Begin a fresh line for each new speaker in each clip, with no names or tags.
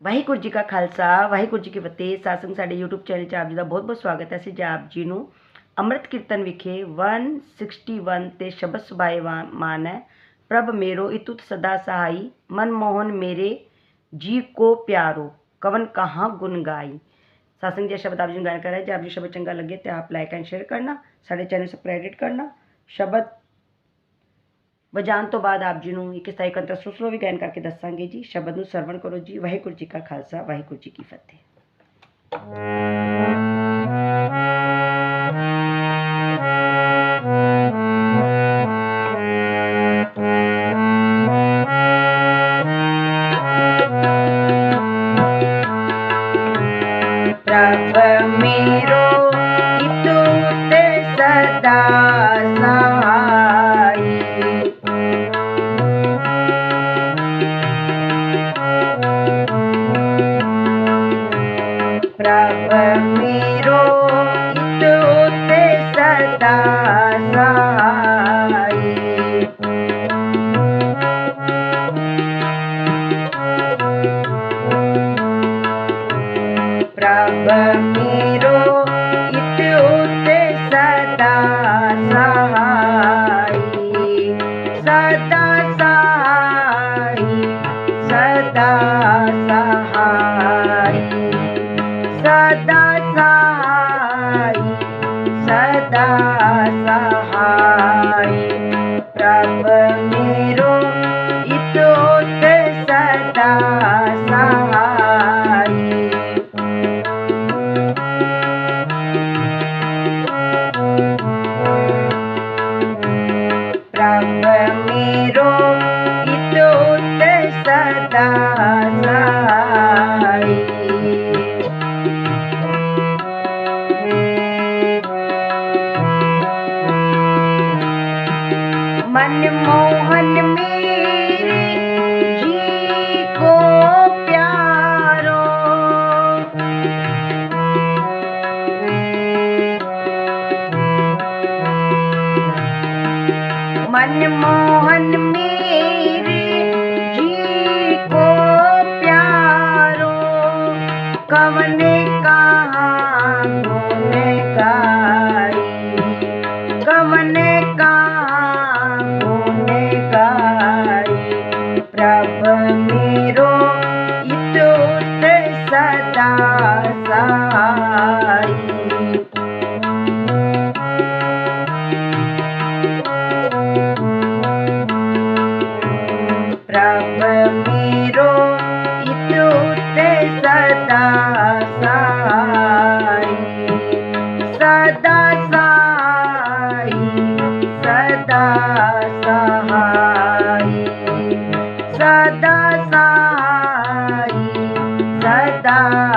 ਵਾਹਿਗੁਰੂ ਜੀ ਕਾ ਖਾਲਸਾ ਵਾਹਿਗੁਰੂ ਜੀ ਕੀ ਫਤਿਹ ਸਾਸੰਗ ਸਾਡੇ YouTube channel 'ਚ ਆਪ ਜੀ ਦਾ ਬਹੁਤ-ਬਹੁਤ ਸਵਾਗਤ ਹੈ ਅਸੀਂ ਜੀ ਆਪ ਜੀ ਨੂੰ ਅੰਮ੍ਰਿਤ ਕੀਰਤਨ ਵਿਖੇ 161 ਤੇ ਸ਼ਬਦ ਸੁਭਾਏ ਵਾ- ਮਾਨ ਹੈ ਪ੍ਰਭ ਮੇਰੋ ਇਤੁਤ ਸਦਾ ਸਹਾਈ ਮਨ ਮੋਹਨ ਮੇਰੇ ਜੀ ਕੋ ਪਿਆਰੋ ਕਵਨ ਕਹਾਂ ਗੁਣ ਗਾਈ ਸਾਸੰਗ ਜੀ ਸ਼ਬਦ ਆਪ ਜੀ ਨੂੰ ਗਾਇਨ ਕਰ ਰਿਹਾ ਜੇ ਆਪ ਜੀ ਸ਼ਬਦ ਚੰਗਾ ਲੱਗੇ ਤੇ ਆਪ ਲਾਈਕ ਐਂਡ ਸ਼ੇਅਰ ਕਰਨਾ ਸਾਡੇ ਚੈਨਲ ਸਬਸਕ੍ਰਾਈਬ ਕਰਨਾ ਸ਼ਬਦ ਵਜਾਉਣ ਤੋਂ ਬਾਅਦ ਆਪ ਜੀ ਨੂੰ ਇੱਕ ਸਥਾਈ ਕੰਤਰ ਸੁਸਰੋ ਵੀ ਗਾਇਨ ਕਰਕੇ ਦੱਸਾਂਗੇ ਜੀ। ਸ਼ਬਦ ਨੂੰ ਸਰਵਣ ਕਰੋ ਜੀ। ਵਾਹਿਗੁਰੂ ਜੀ ਕਾ ਖਾਲਸਾ, ਵਾਹਿਗੁਰੂ ਜੀ ਕੀ ਫਤਿਹ।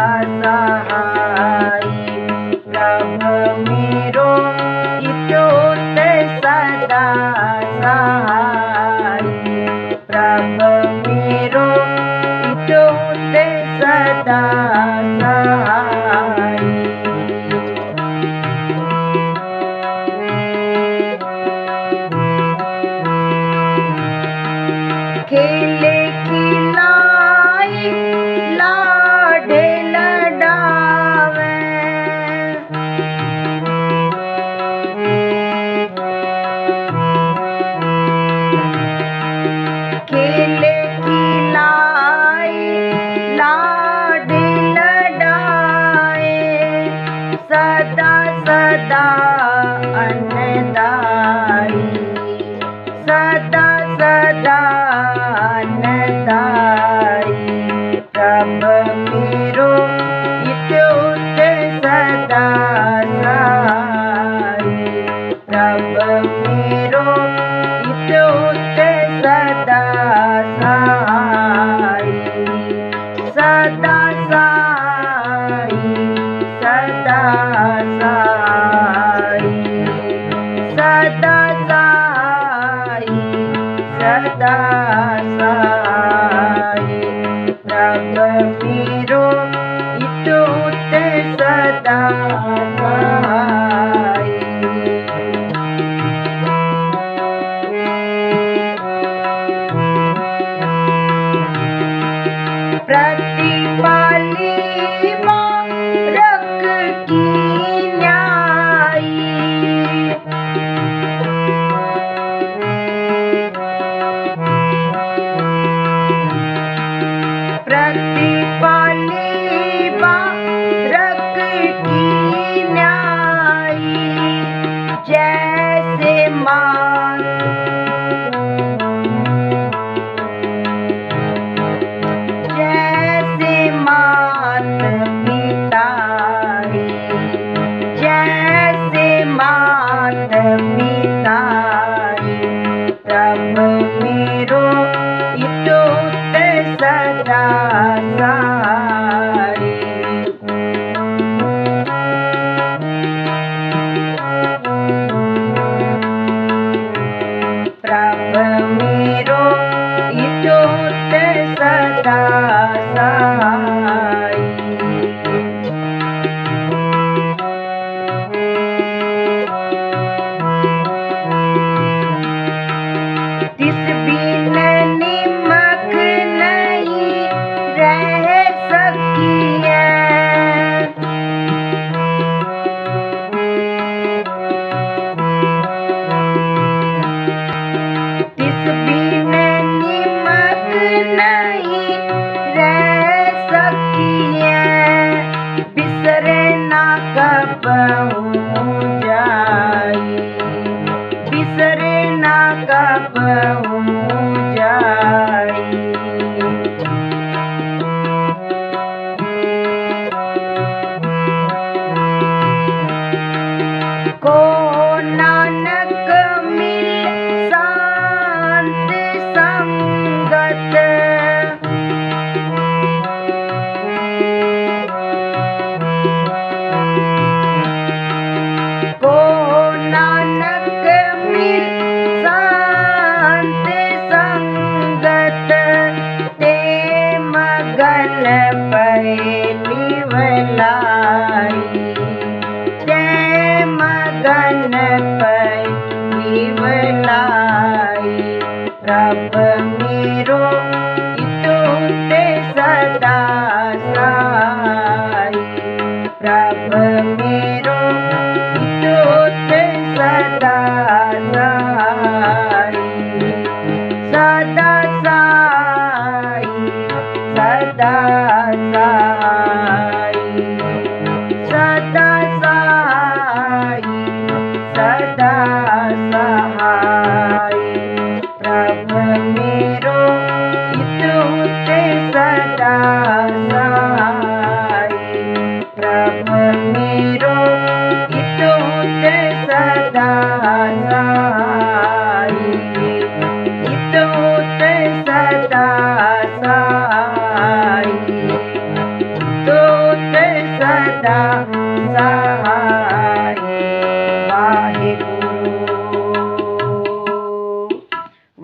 सहा मेरो सदा साई। सदा साई सदा साई। सदा साई सदा साई। bad. যায়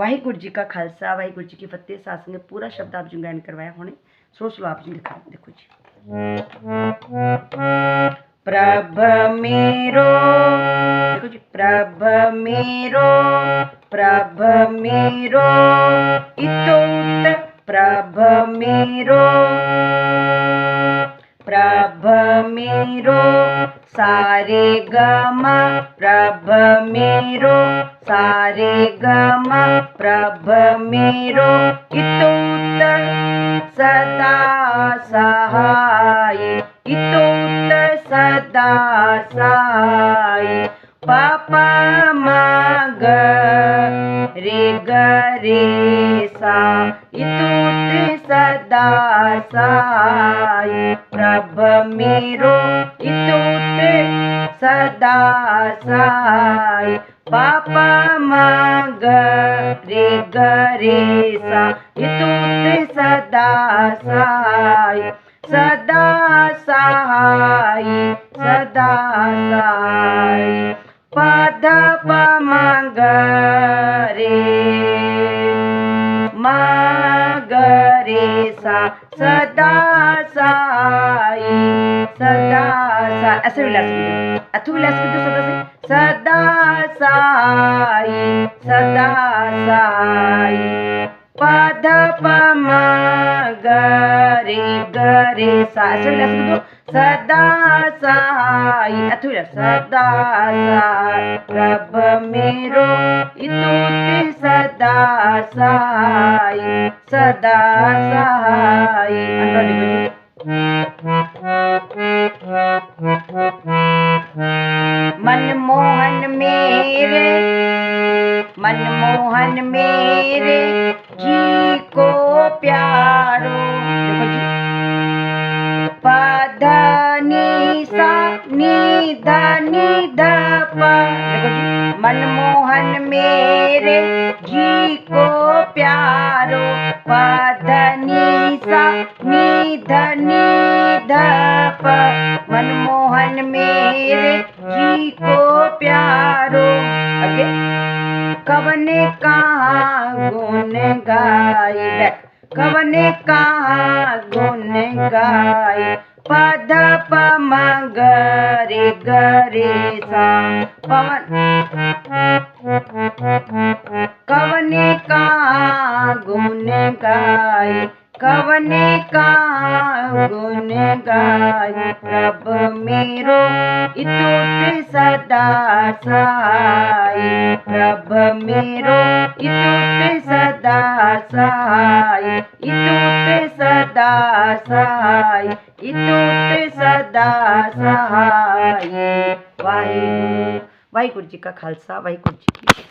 ਵਾਹਿਗੁਰੂ ਜੀ ਕਾ ਖਾਲਸਾ ਵਾਹਿਗੁਰੂ ਜੀ ਕੀ ਫਤਿਹ ਸਾਸ ਨੇ ਪੂਰਾ ਸ਼ਬਦ ਆਪ ਜੀ ਨੂੰ ਗਾਇਨ ਕਰਵਾਇਆ ਹੁਣੇ ਸੋ ਸਲੋ ਆਪ ਜੀ ਲਿਖਾ ਦੇਖੋ ਜੀ ਪ੍ਰਭ ਮੇਰੋ ਦੇਖੋ ਜੀ ਪ੍ਰਭ ਮੇਰੋ ਪ੍ਰਭ ਮੇਰੋ ਇਤੁਤ ਪ੍ਰਭ ਮੇਰੋ प्रभ मेरो सारे गम प्रभ मेरो सारे गम प्रभ मेरो इतुत सदा सहाय इतुत सदा सहाय पापा माग रे ग रे सा इतुत सदा सहाय प्रभ मेरो इतुत सदा सहाय पापा माग रे ग रे सा इतुत सदा सहाय सदा pada pamagari gari sa asal lasku tu sada sai atu ya sada sai rab mero itu te sada sai sada sai anda dikit Manmohan मेरे मनमोहन मेरे जी को प्यारो। देखो पधनी सा निध निध प देखो जी मनमोहन मेरे जी को प्यारो पा धनी सा निध प मनमोहन मेरे जी को प्यारो आगे कवने कहाँ गुन गाई कवने कहाँ गुण गाई पद पम गरे गरे सा पवन। कवने का गुण गाई कवने का गुण गाय प्रभ मेरो इतुत सदा सहाय। प्रभ मेरो इतुत सदा सहाय। इतुत सदा सहाय। इतुत सदा सहाय। वाहिगुरु वाहिगुरु जी का खालसा वाहिगुरु जी की